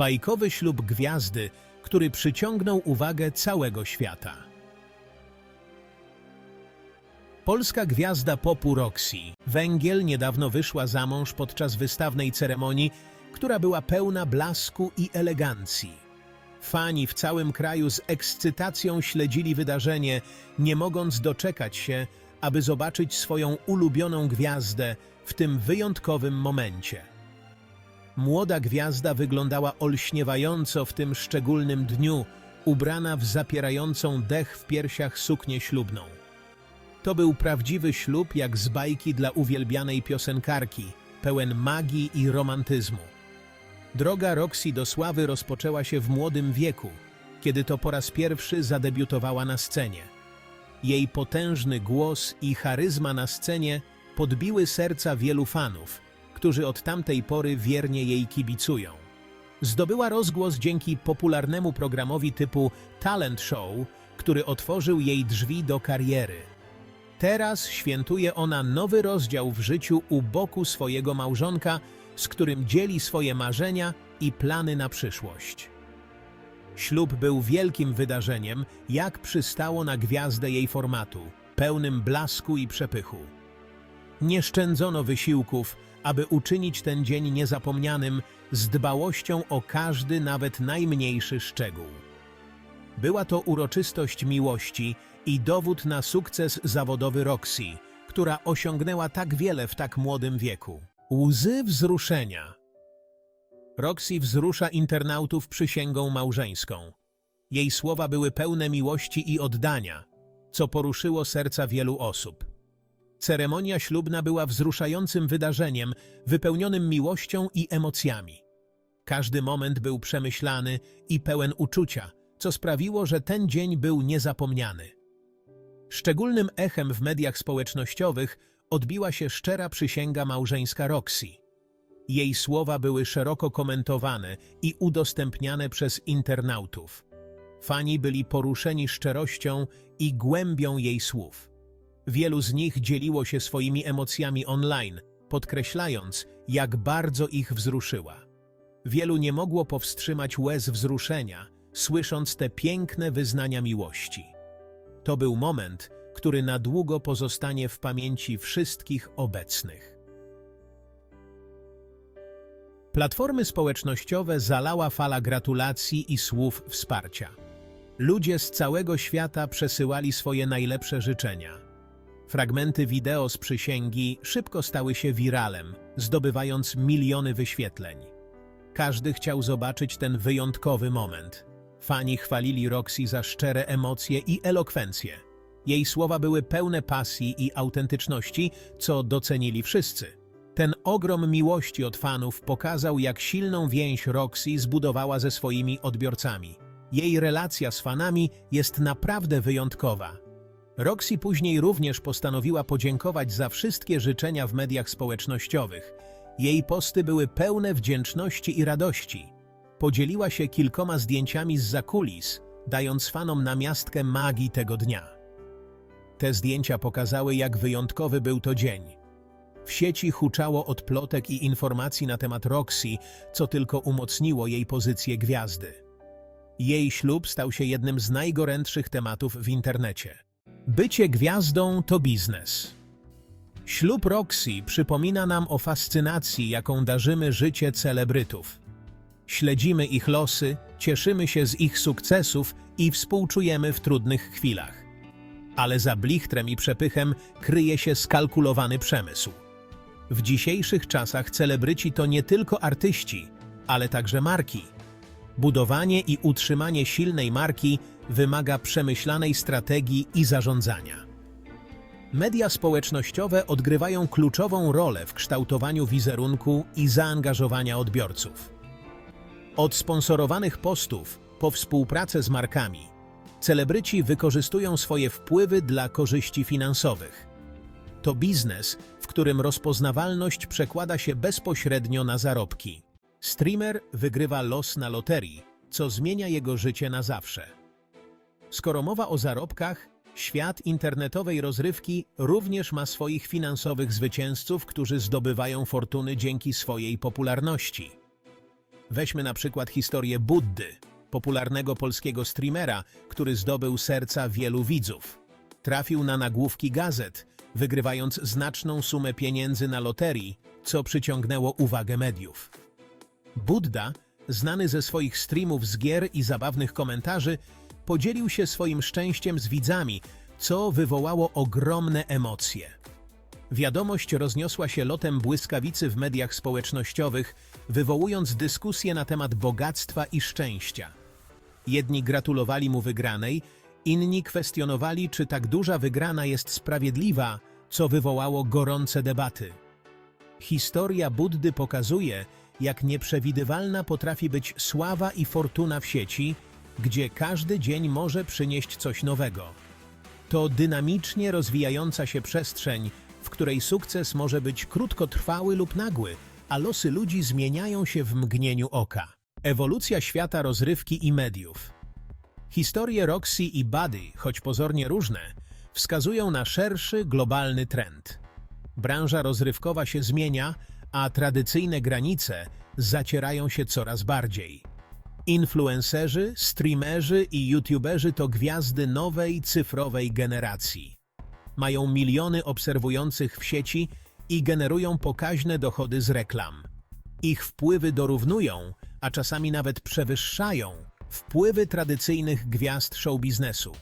Bajkowy ślub gwiazdy, który przyciągnął uwagę całego świata. Polska gwiazda popu Roxy Węgiel niedawno wyszła za mąż podczas wystawnej ceremonii, która była pełna blasku i elegancji. Fani w całym kraju z ekscytacją śledzili wydarzenie, nie mogąc doczekać się, aby zobaczyć swoją ulubioną gwiazdę w tym wyjątkowym momencie. Młoda gwiazda wyglądała olśniewająco w tym szczególnym dniu, ubrana w zapierającą dech w piersiach suknię ślubną. To był prawdziwy ślub jak z bajki dla uwielbianej piosenkarki, pełen magii i romantyzmu. Droga Roxy do sławy rozpoczęła się w młodym wieku, kiedy to po raz pierwszy zadebiutowała na scenie. Jej potężny głos i charyzma na scenie podbiły serca wielu fanów, którzy od tamtej pory wiernie jej kibicują. Zdobyła rozgłos dzięki popularnemu programowi typu Talent Show, który otworzył jej drzwi do kariery. Teraz świętuje ona nowy rozdział w życiu u boku swojego małżonka, z którym dzieli swoje marzenia i plany na przyszłość. Ślub był wielkim wydarzeniem, jak przystało na gwiazdę jej formatu, pełnym blasku i przepychu. Nie szczędzono wysiłków, aby uczynić ten dzień niezapomnianym z dbałością o każdy, nawet najmniejszy szczegół. Była to uroczystość miłości i dowód na sukces zawodowy Roxy, która osiągnęła tak wiele w tak młodym wieku. Łzy wzruszenia. Roxy wzrusza internautów przysięgą małżeńską. Jej słowa były pełne miłości i oddania, co poruszyło serca wielu osób. Ceremonia ślubna była wzruszającym wydarzeniem, wypełnionym miłością i emocjami. Każdy moment był przemyślany i pełen uczucia, co sprawiło, że ten dzień był niezapomniany. Szczególnym echem w mediach społecznościowych odbiła się szczera przysięga małżeńska Roxy. Jej słowa były szeroko komentowane i udostępniane przez internautów. Fani byli poruszeni szczerością i głębią jej słów. Wielu z nich dzieliło się swoimi emocjami online, podkreślając, jak bardzo ich wzruszyła. Wielu nie mogło powstrzymać łez wzruszenia, słysząc te piękne wyznania miłości. To był moment, który na długo pozostanie w pamięci wszystkich obecnych. Platformy społecznościowe zalała fala gratulacji i słów wsparcia. Ludzie z całego świata przesyłali swoje najlepsze życzenia. Fragmenty wideo z przysięgi szybko stały się wiralem, zdobywając miliony wyświetleń. Każdy chciał zobaczyć ten wyjątkowy moment. Fani chwalili Roxy za szczere emocje i elokwencję. Jej słowa były pełne pasji i autentyczności, co docenili wszyscy. Ten ogrom miłości od fanów pokazał, jak silną więź Roxy zbudowała ze swoimi odbiorcami. Jej relacja z fanami jest naprawdę wyjątkowa. Roxy później również postanowiła podziękować za wszystkie życzenia w mediach społecznościowych. Jej posty były pełne wdzięczności i radości. Podzieliła się kilkoma zdjęciami z zakulis, dając fanom namiastkę magii tego dnia. Te zdjęcia pokazały, jak wyjątkowy był to dzień. W sieci huczało od plotek i informacji na temat Roxy, co tylko umocniło jej pozycję gwiazdy. Jej ślub stał się jednym z najgorętszych tematów w internecie. Bycie gwiazdą to biznes. Ślub Roxy przypomina nam o fascynacji, jaką darzymy życie celebrytów. Śledzimy ich losy, cieszymy się z ich sukcesów i współczujemy w trudnych chwilach. Ale za blichtrem i przepychem kryje się skalkulowany przemysł. W dzisiejszych czasach celebryci to nie tylko artyści, ale także marki. Budowanie i utrzymanie silnej marki wymaga przemyślanej strategii i zarządzania. Media społecznościowe odgrywają kluczową rolę w kształtowaniu wizerunku i zaangażowania odbiorców. Od sponsorowanych postów po współpracę z markami, celebryci wykorzystują swoje wpływy dla korzyści finansowych. To biznes, w którym rozpoznawalność przekłada się bezpośrednio na zarobki. Streamer wygrywa los na loterii, co zmienia jego życie na zawsze. Skoro mowa o zarobkach, świat internetowej rozrywki również ma swoich finansowych zwycięzców, którzy zdobywają fortuny dzięki swojej popularności. Weźmy na przykład historię Buddy, popularnego polskiego streamera, który zdobył serca wielu widzów. Trafił na nagłówki gazet, wygrywając znaczną sumę pieniędzy na loterii, co przyciągnęło uwagę mediów. Budda, znany ze swoich streamów z gier i zabawnych komentarzy, podzielił się swoim szczęściem z widzami, co wywołało ogromne emocje. Wiadomość rozniosła się lotem błyskawicy w mediach społecznościowych, wywołując dyskusję na temat bogactwa i szczęścia. Jedni gratulowali mu wygranej, inni kwestionowali, czy tak duża wygrana jest sprawiedliwa, co wywołało gorące debaty. Historia Buddy pokazuje, jak nieprzewidywalna potrafi być sława i fortuna w sieci, gdzie każdy dzień może przynieść coś nowego. To dynamicznie rozwijająca się przestrzeń, w której sukces może być krótkotrwały lub nagły, a losy ludzi zmieniają się w mgnieniu oka. Ewolucja świata rozrywki i mediów. Historie Roxy i Buddy, choć pozornie różne, wskazują na szerszy, globalny trend. Branża rozrywkowa się zmienia, a tradycyjne granice zacierają się coraz bardziej. Influencerzy, streamerzy i youtuberzy to gwiazdy nowej, cyfrowej generacji. Mają miliony obserwujących w sieci i generują pokaźne dochody z reklam. Ich wpływy dorównują, a czasami nawet przewyższają, wpływy tradycyjnych gwiazd show biznesu.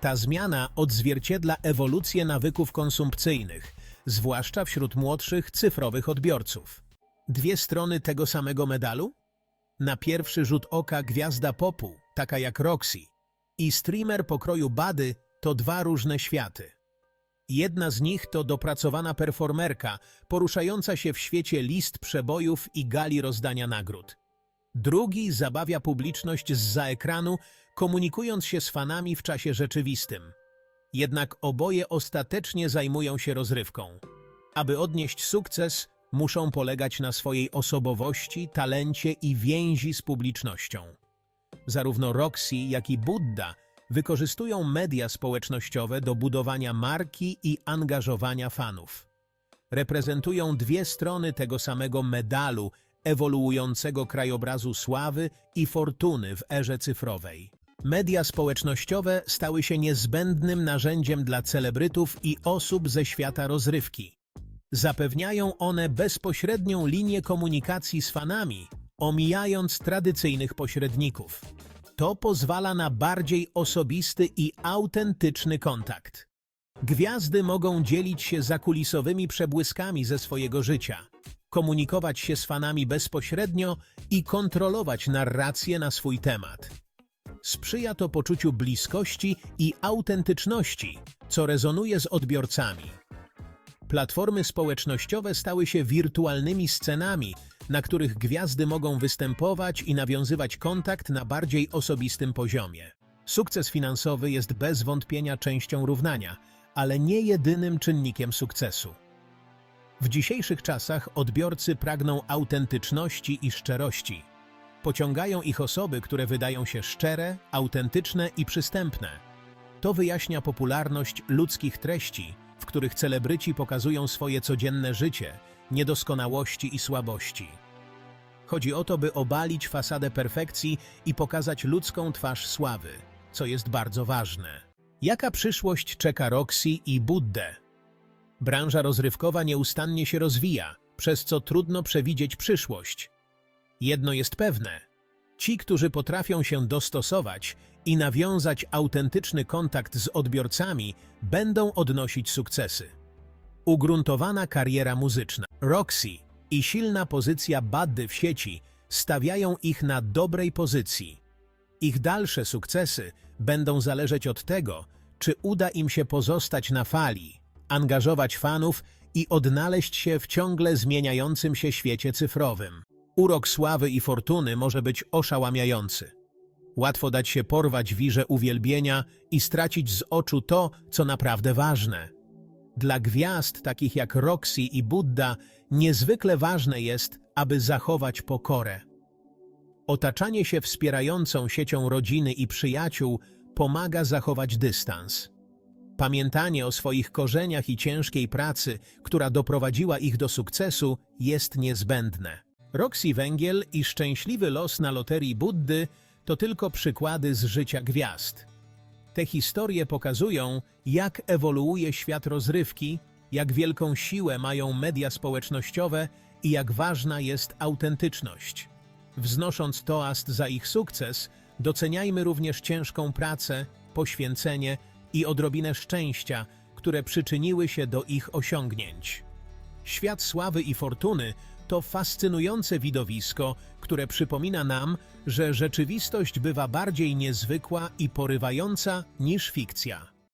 Ta zmiana odzwierciedla ewolucję nawyków konsumpcyjnych, zwłaszcza wśród młodszych cyfrowych odbiorców. Dwie strony tego samego medalu? Na pierwszy rzut oka gwiazda popu, taka jak Roxy, i streamer pokroju Bady to dwa różne światy. Jedna z nich to dopracowana performerka, poruszająca się w świecie list przebojów i gali rozdania nagród. Drugi zabawia publiczność zza ekranu, komunikując się z fanami w czasie rzeczywistym. Jednak oboje ostatecznie zajmują się rozrywką. Aby odnieść sukces, muszą polegać na swojej osobowości, talencie i więzi z publicznością. Zarówno Roxy, jak i Budda wykorzystują media społecznościowe do budowania marki i angażowania fanów. Reprezentują dwie strony tego samego medalu ewoluującego krajobrazu sławy i fortuny w erze cyfrowej. Media społecznościowe stały się niezbędnym narzędziem dla celebrytów i osób ze świata rozrywki. Zapewniają one bezpośrednią linię komunikacji z fanami, omijając tradycyjnych pośredników. To pozwala na bardziej osobisty i autentyczny kontakt. Gwiazdy mogą dzielić się zakulisowymi przebłyskami ze swojego życia, komunikować się z fanami bezpośrednio i kontrolować narrację na swój temat. Sprzyja to poczuciu bliskości i autentyczności, co rezonuje z odbiorcami. Platformy społecznościowe stały się wirtualnymi scenami, na których gwiazdy mogą występować i nawiązywać kontakt na bardziej osobistym poziomie. Sukces finansowy jest bez wątpienia częścią równania, ale nie jedynym czynnikiem sukcesu. W dzisiejszych czasach odbiorcy pragną autentyczności i szczerości. Pociągają ich osoby, które wydają się szczere, autentyczne i przystępne. To wyjaśnia popularność ludzkich treści, w których celebryci pokazują swoje codzienne życie, niedoskonałości i słabości. Chodzi o to, by obalić fasadę perfekcji i pokazać ludzką twarz sławy, co jest bardzo ważne. Jaka przyszłość czeka Roxy i Buddę? Branża rozrywkowa nieustannie się rozwija, przez co trudno przewidzieć przyszłość. Jedno jest pewne. Ci, którzy potrafią się dostosować i nawiązać autentyczny kontakt z odbiorcami, będą odnosić sukcesy. Ugruntowana kariera muzyczna, Roxy i silna pozycja Buddy w sieci stawiają ich na dobrej pozycji. Ich dalsze sukcesy będą zależeć od tego, czy uda im się pozostać na fali, angażować fanów i odnaleźć się w ciągle zmieniającym się świecie cyfrowym. Urok sławy i fortuny może być oszałamiający. Łatwo dać się porwać wirze uwielbienia i stracić z oczu to, co naprawdę ważne. Dla gwiazd takich jak Roxy i Buddha niezwykle ważne jest, aby zachować pokorę. Otaczanie się wspierającą siecią rodziny i przyjaciół pomaga zachować dystans. Pamiętanie o swoich korzeniach i ciężkiej pracy, która doprowadziła ich do sukcesu, jest niezbędne. Roxy Węgiel i szczęśliwy los na loterii Buddy to tylko przykłady z życia gwiazd. Te historie pokazują, jak ewoluuje świat rozrywki, jak wielką siłę mają media społecznościowe i jak ważna jest autentyczność. Wznosząc toast za ich sukces, doceniajmy również ciężką pracę, poświęcenie i odrobinę szczęścia, które przyczyniły się do ich osiągnięć. Świat sławy i fortuny to fascynujące widowisko, które przypomina nam, że rzeczywistość bywa bardziej niezwykła i porywająca niż fikcja.